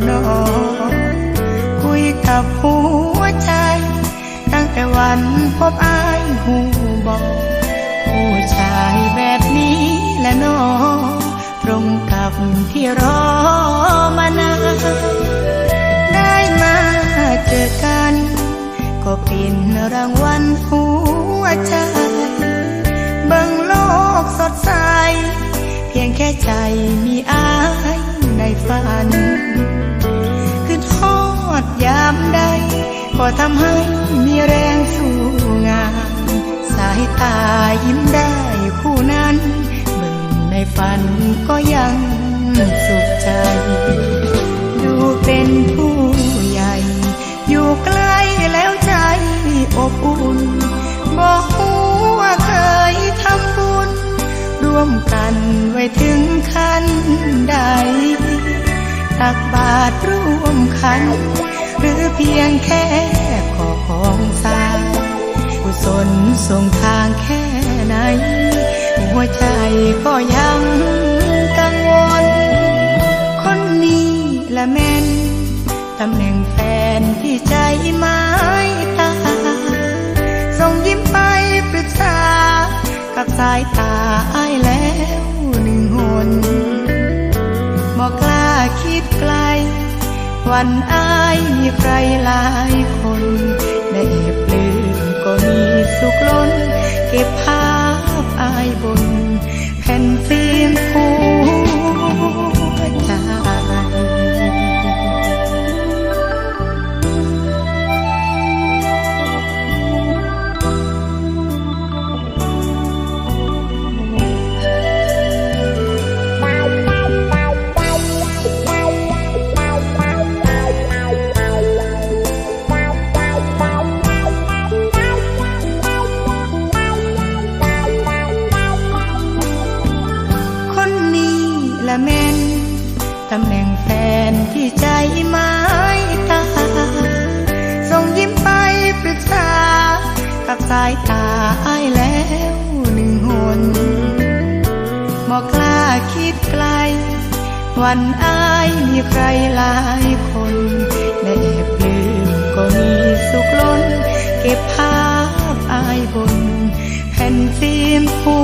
นบ่นอคุยกับหัวใจ ตั้งแต่วันพบอายหูบอกผู้ชายแบบนี้และนอตรงกับที่รอมานานได้มาเจอกัน ก็เป็นรางวัลหัวใจ ทำให้มีแรงสู้งาน สายตายิ้มได้คู่นั้นเบิ่งในฝันก็ยังสุขใจ ดูเป็นผู้ใหญ่ อยู่ใกล้แล้วใจอบอุ่น บอกว่าเคยทำบุญ ร่วมกันไว้ถึงขั้นใดตักบาตรร่วมขัน หรือเพียงแค่ขอของสายกุศลส่งทางแค่ไหน หัวใจก็ยังกังวล คนนี้ละแม่นตำแหน่งแฟนที่ใจไม้ตา ส่งยิ้มไปปรึกษา กับสายตาอายแล้วหนึ่งหนบอกกล้าคิดไกล วันอายมีใครหลายคนได้แอบลืมก็มีสุขล้น เก็บภาพอายบน ตำแหน่งแฟนที่ใจไม้ตาส่งยิ้มไปปรึกษา กับสายตาอายแล้วหนึ่งหนบอกกล้าคิดไกล วันอายมีใครหลายคนได้แอบลืมก็มีสุขล้น เก็บภาพอายบนแผ่นฟิล์มหั